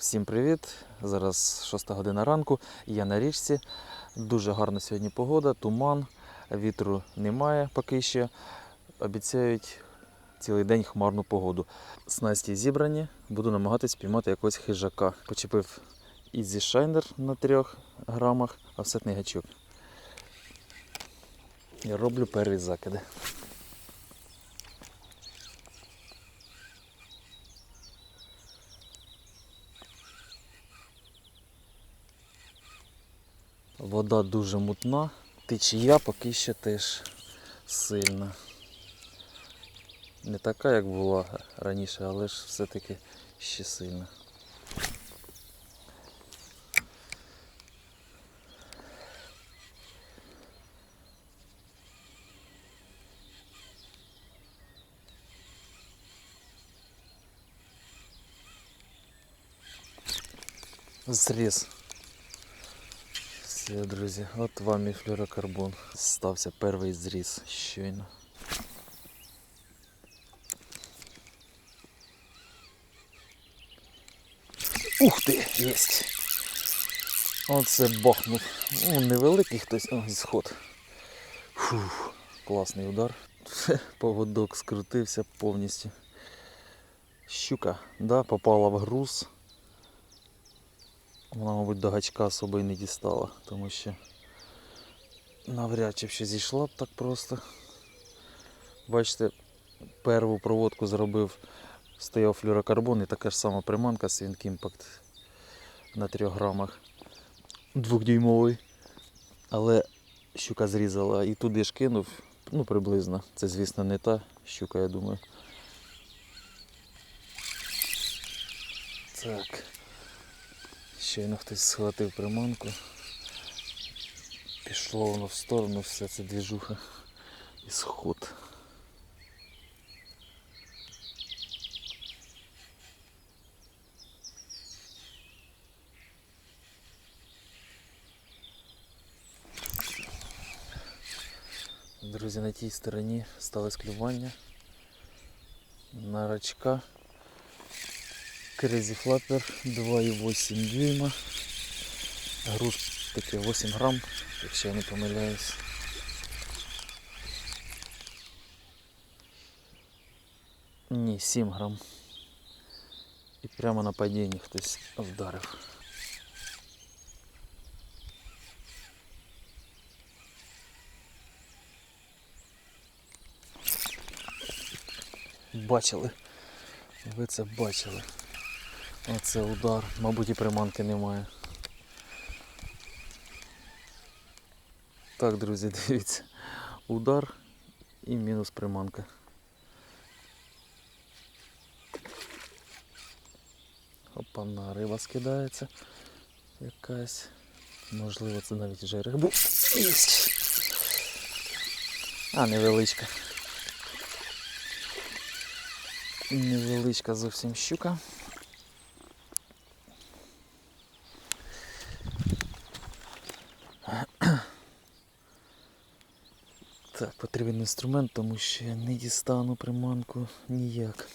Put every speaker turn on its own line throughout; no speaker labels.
Всім привіт! Зараз 6 година ранку. Я на річці. Дуже гарна сьогодні погода, туман, вітру немає поки що. Обіцяють цілий день хмарну погоду. Снасті зібрані, буду намагатись піймати якогось хижака. Почепив Easy Shiner на 3 грамах, офсетний гачок. І роблю перві закиди. Вода дуже мутна, течія поки що теж сильна. Не така, як була раніше, але ж все-таки ще сильна. Зріз. Все, друзі, от вам і флюрокарбон. Стався перший зріз щойно. Ух ти, єсть! Оце бахнув. Ну, невеликий хтось, о, сход. Фух, класний удар. Поводок скрутився повністю. Щука, да, попала в груз. Вона, мабуть, до гачка особо не дістала, тому що навряд чи ще зійшла б так просто. Бачите, перву проводку зробив, стояв флюрокарбон і така ж сама приманка Swing Impact на 3 грамах. Двохдюймовий. Але щука зрізала і туди ж кинув, ну приблизно. Це, звісно, не та щука, я думаю. Так. Щойно хтось схватив приманку. Пішло воно в сторону, все це двіжуха і сход. Друзі, на тій стороні сталося клювання на рачка. Crazy Flapper 2,8 дюйма. Груз таки 8 грам, якщо я не помиляюсь. Ні, 7 грам. І прямо на падінні хтось вдарив. Бачили. Ви це бачили. Оце удар. Мабуть і приманки немає. Так, друзі, дивіться. Удар і мінус приманка. Опана риба скидається. Якась. Можливо, це навіть вже рибу. Єсть. А, невеличка. Невеличка зовсім щука. Так, потрібен інструмент, тому що я не дістану приманку ніяк.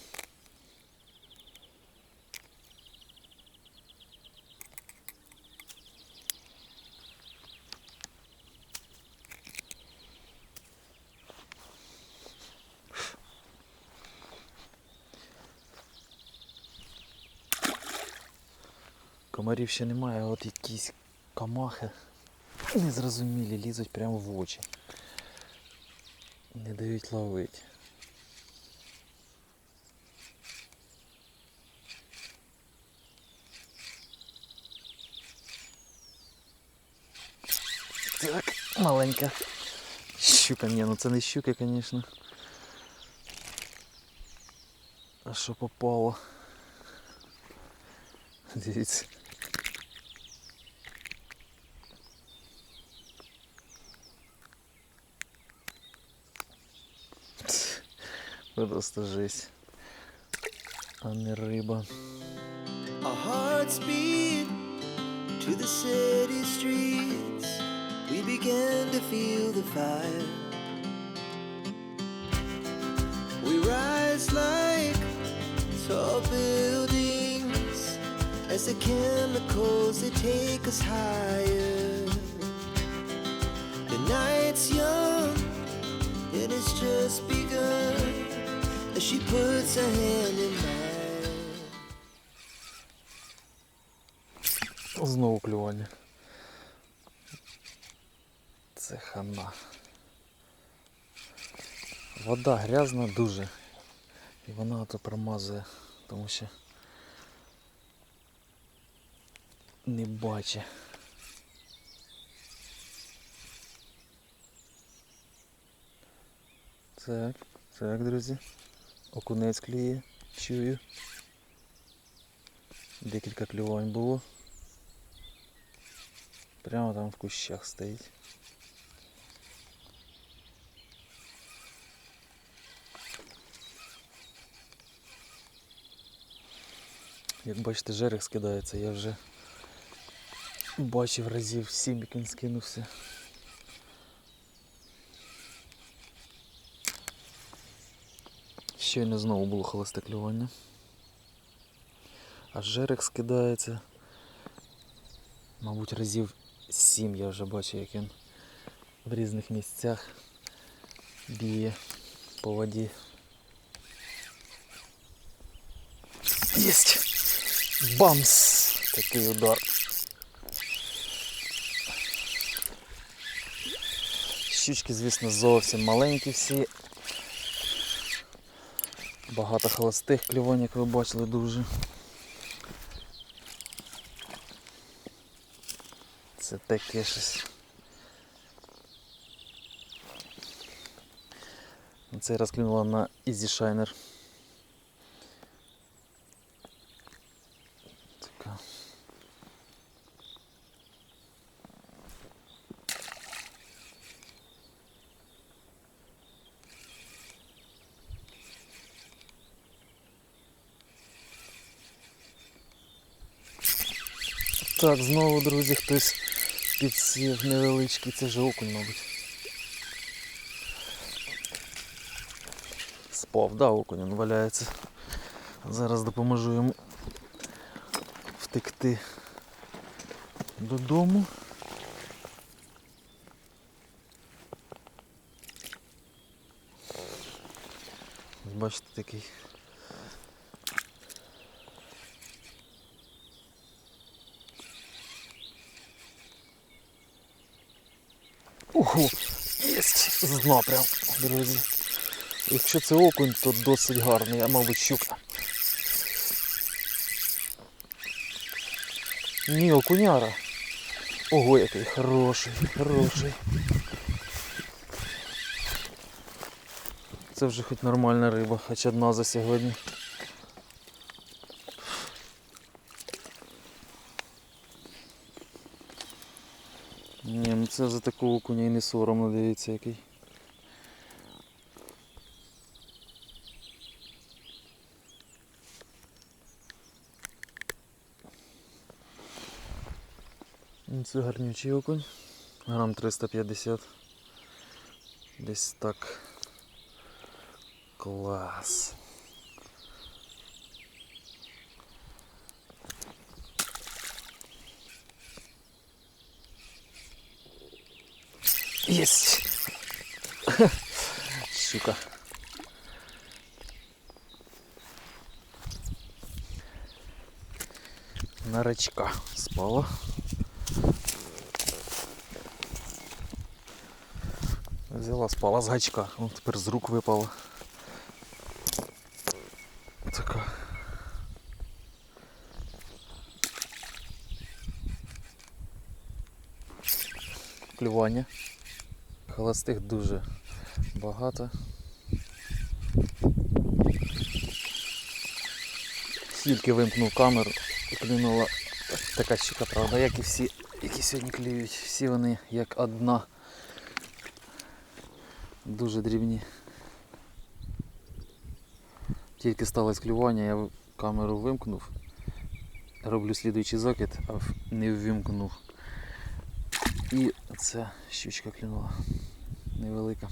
Комарів ще немає, а от якісь камахи незрозумілі лізуть прямо в очі. Не дають ловити. Так, маленька. Щука, ні, ну це не щука, звісно. А що попало? Дивіться. Просто жесть. А не риба.
Our hearts beat to the city streets. We began to feel the fire. We rise like tall buildings as the chemicals they take us higher. The night's young, and it's just begun as She puts her hand in mine.
Знову клювання. Це хана. Вода грязна дуже. І вона ото промазує, тому що не бачить. Так, так, друзі. Окунець клює, чую. Декілька клювань було. Прямо там в кущах стоїть. Як бачите, жерех скидається, я вже бачив разів сім, як він скинувся. Щойно знову було холосте клювання. А жерех скидається. Мабуть, разів сім я вже бачу, як він в різних місцях б'є по воді. Єсть! Бамс! Такий удар. Щучки, звісно, зовсім маленькі всі. Багато холостих клювань, як ви бачили, дуже. Це таке щось. Це розклюнула на Easy Shiner. Так, знову, друзі, хтось підсів невеличкий, це же окунь, мабуть. Спав, да, окунь він валяється. Зараз допоможу йому втекти додому. Бачите такий. Ого, єсть з дна прям, друзі. Якщо це окунь, то досить гарний, а мабуть щука. Ні, окуняра. Ого, який хороший, хороший. Це вже хоч нормальна риба, хоч одна за сьогодні. Ні, ну це за такого окуня і не соромно, дивіться який. Ну, Це гарнючий окунь. Грам 350. Десь так. Клас. Єсть! Щука. На рачка спала. Взяла, спала з гачка, О, тепер з рук випала. Така. Клювання. Холостих дуже багато. Тільки вимкнув камеру клюнула така щука, правда, як і всі, які сьогодні клюють. Всі вони як одна. Дуже дрібні. Тільки сталося клювання, я камеру вимкнув. Роблю слідуючий закид, а не ввімкнув. І ця щучка клюнула. Невелика.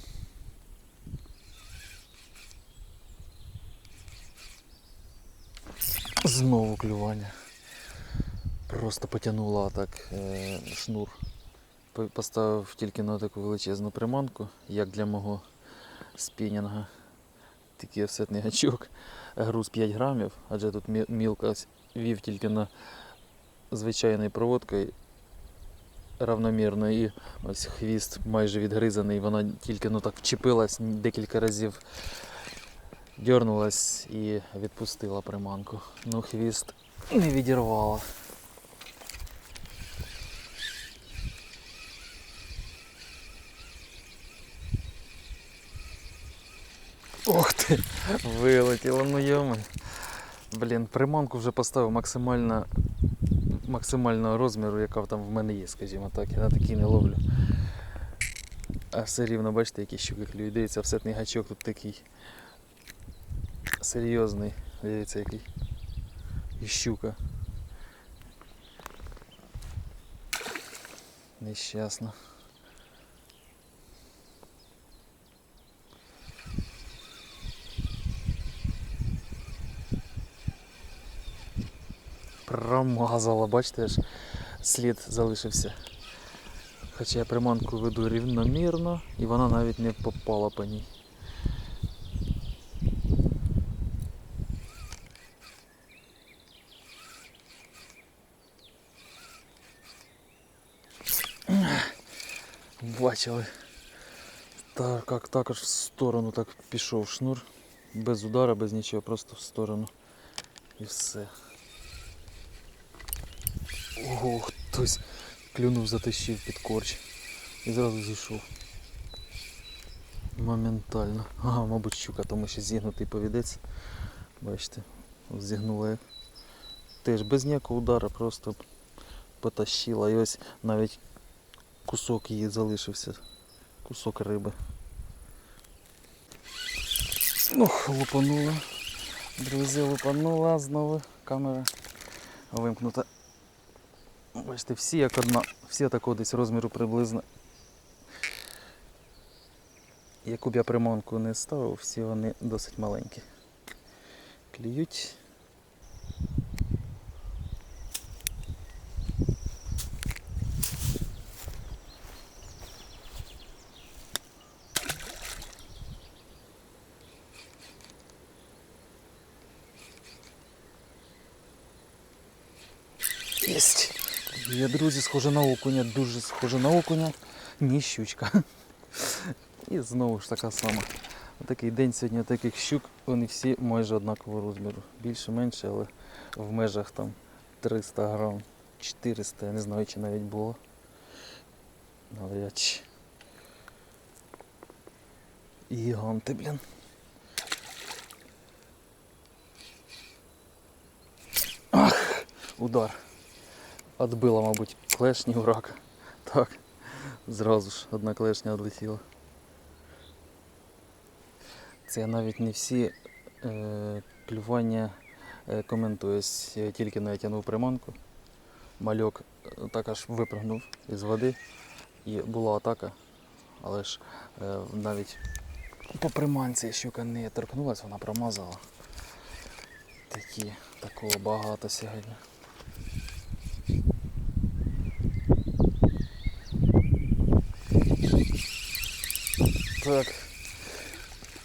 Знову клювання. Просто потягнула так е, шнур. Поставив тільки на таку величезну приманку, як для мого спінінга. Такий офсетний гачок. Груз 5 грамів, адже тут мілка вів тільки на звичайною проводкою равномірно і ось хвіст майже відгризаний, вона тільки ну так вчепилась декілька разів. Дьорнулась і відпустила приманку. Ну, хвіст не відірвала. Ох ти! Вилетіло, ну йоми. Блін, приманку вже поставив максимально максимального розміру, яка там в мене є, скажімо так. Я на такий не ловлю. А все рівно, бачите, які щуки клюють. Дивіться, офсетний гачок тут такий серйозний. Дивіться, який. І щука. Нещасно. Промазала, бачите, аж слід залишився. Хоча я приманку веду рівномірно і вона навіть не попала по ній. Бачили. Так, як також в сторону так пішов шнур. Без удара, без нічого, просто в сторону. І все. Ого, хтось клюнув, затащив під корч. І зразу зійшов. Моментально. Ага, мабуть, щука, тому що зігнутий повідець. Бачите, зігнула як. Теж без ніякого удара, просто потащила. І ось навіть кусок її залишився. Кусок риби. Ох, лупанула. Друзі, лупанула знову камера вимкнута. Бачите, всі як одна, всі такого десь розміру приблизно. Яку б я приманку не ставив, всі вони досить маленькі. Клюють. Єсть. Є, друзі, схоже на окуня, дуже схоже на окуня. Ні, щучка. І знову ж така сама. Такий день сьогодні таких щук, вони всі майже однакового розміру. Більше-менше, але в межах там 300 грам, 400, я не знаю, чи навіть було. Навряд чи. Гіганти, блін. Ах, удар. Отбила, мабуть, клешні у рака. Так, зразу ж одна клешня відлетіла. Це навіть не всі е, клювання е, коментую. Я тільки натягнув приманку. Мальок е, також випрыгнув із води і була атака, але ж е, навіть по приманці щука не торкнулася, вона промазала. Такі, такого багато сьогодні. Так.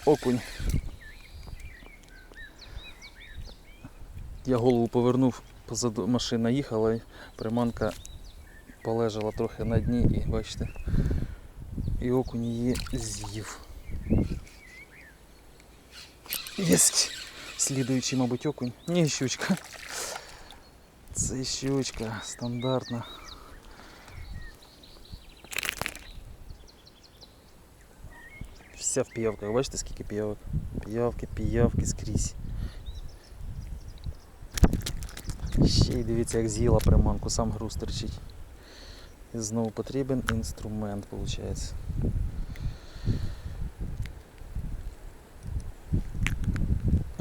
Окунь. Я голову повернув, позаду машина їхала і приманка полежала трохи на дні і бачите. І окунь її з'їв. Єсть! Слідуючий, мабуть, окунь. Ні, щучка. Це щучка стандартна. Вся в п'явках. Бачите, скільки п'явок? П'явки, п'явки скрізь. Ще й дивіться, як з'їла приманку, сам груз терчить. І знову потрібен інструмент, виходить.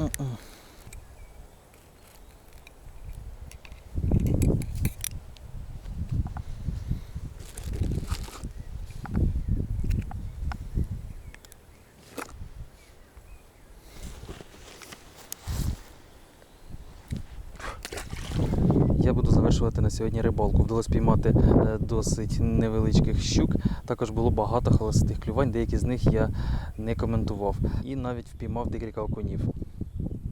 М-м. Я буду завершувати на сьогодні рибалку. Вдалося піймати е, досить невеличких щук. Також було багато холостих клювань, деякі з них я не коментував. І навіть впіймав декілька окунів.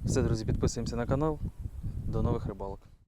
Все, друзі, підписуємося на канал. До нових рибалок.